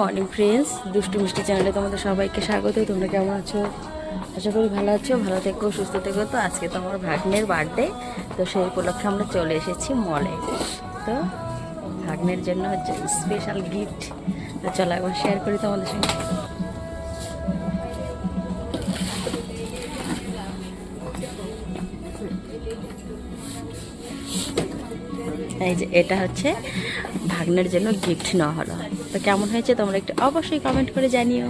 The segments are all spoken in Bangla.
মর্নিং ফ্রেন্ডস, দুষ্টু মিষ্টি চ্যানেলে তোমাদের সবাইকে স্বাগত। তোমরা কেমন আছো? আশা করি ভালো আছো, ভালো থেকো, সুস্থ থেকো। তো আজকে তো আমার ভাগ্নের বার্থডে তো সেই উপলক্ষে আমরা চলে এসেছি মলে তো ভাগ্নের জন্য হচ্ছে স্পেশাল গিফট তো চলো একবার শেয়ার করি তোমাদের সঙ্গে। এই যে এটা হচ্ছে ভাগ্নের জন্য গিফট নেওয়া হলো। তো কেমন হয়েছে তোমরা একটু অবশ্যই কমেন্ট করে জানিও।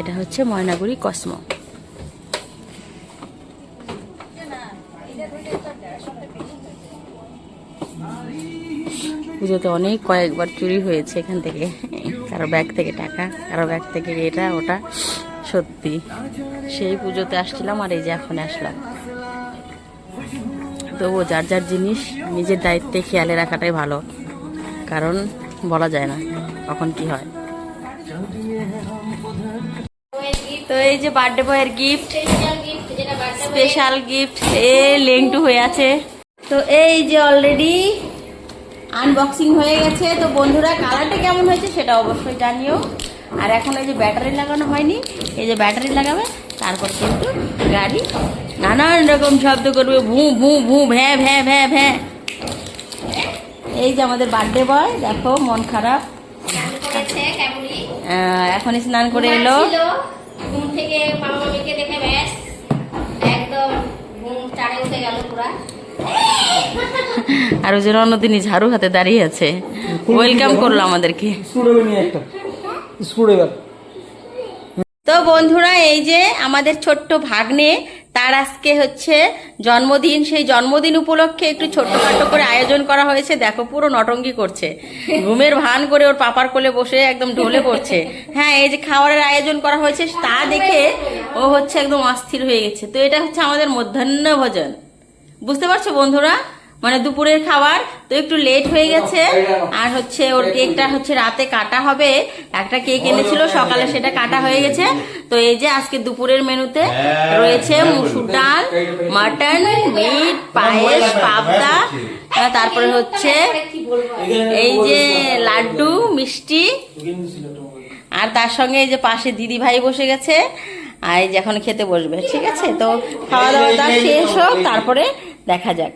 এটা হচ্ছে ময়নাগুড়ি কসমো। পুজোতে অনেক কয়েকবার চুরি হয়েছে এখান থেকে। কারও ব্যাগ থেকে টাকা, কারও ব্যাগ থেকে এটা, ওটা। সত্যি, সেই পুজোতে আসছিলাম আর এই যে এখন আসলাম। তবুও যার যার জিনিস নিজের দায়িত্বে খেয়ালে রাখাটাই ভালো। কারণ বলা যায় না কখন কি হয়। তো এই যে বার্থডে বয়ের গিফট স্পেশাল গিফট এ লেংটু হয়ে আছে। তো এই যে অলরেডি আনবক্সিং হয়ে গেছে। তো বন্ধুরা কালারটা কেমন হয়েছে সেটা অবশ্যই জানিও। আর এখন এই যে ব্যাটারি লাগানো হয়নি, এই যে ব্যাটারি লাগাবে, তারপর কিন্তু গাড়ি নানান রকম শব্দ করবে ভু ভু ভু ভ্যাঁ ভ্যাঁ ভ্যাঁ ভ্যাঁ। এই যে আমাদের বার্থডে বয় দেখো মন খারাপ। করেছে এখন স্নান করে এলো। ঘুম থেকে মামা মামিকে দেখে ব্যাস। একদম ঘুম চাড়ে উঠে গেল পুরা। আর ওই যে অন্যদিনই ঝাড়ু হাতে দাঁড়িয়ে আছে। ওয়েলকাম করল আমাদেরকে। তো বন্ধুরা এই যে আমাদের ছোট্ট ভাগ্নে তার আজকে হচ্ছে জন্মদিন। সেই জন্মদিন উপলক্ষে একটু ছোট্টখাটো করে আয়োজন করা হয়েছে। দেখো, পুরো নটঙ্গি করছে। ঘুমের ভান করে ওর পাপার কোলে বসে একদম ঢলে পড়ছে। হ্যাঁ এই যে খাবারের আয়োজন করা হয়েছে, তা দেখে ও হচ্ছে একদম অস্থির হয়ে গেছে। তো এটা হচ্ছে আমাদের মধ্যাহ্ন ভোজন। বুঝতে পারছ বন্ধুরা? মানে দুপুরের খাবার তো একটু লেট হয়ে গেছে। আর হচ্ছে ওর কেকটা হচ্ছে রাতে কাটা হবে। একটা কেক এনেছিল সকালে সেটা কাটা হয়ে গেছে। তো এই যে আজকে দুপুরের মেনুতে রয়েছে মুসুর ডাল মাটন মিট পায়েস পাবদা। তারপরে হচ্ছে এই যে লাড্ডু মিষ্টি। আর তার সঙ্গে এই যে পাশে দিদি ভাই বসে গেছে। আর এই যে এখন খেতে বসবে ঠিক আছে? তো খাওয়া দাওয়া শেষ হোক তারপরে দেখা যাক।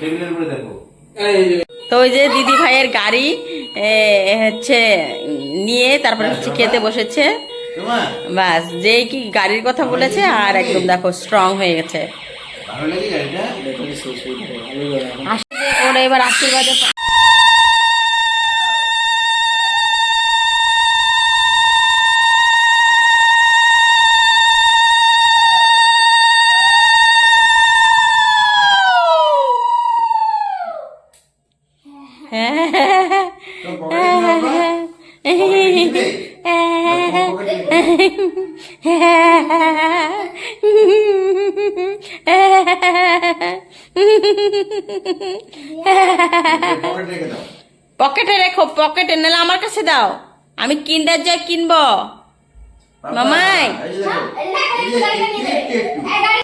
টেবিলের উপরে দেখো। তো ওই যে দিদি ভাইয়ের গাড়ি এ, হচ্ছে নিয়ে তারপরে হচ্ছে খেতে বসেছে। বাস যেই কি গাড়ির কথা বলেছে আর একদম দেখো স্ট্রং হয়ে গেছে। ওরা এবার আশীর্বাদে পা- তোর পকেটে রেখো পকেটে নাহলে আমার কাছে দাও আমি কিন্ডার জয় কিনবো মামাই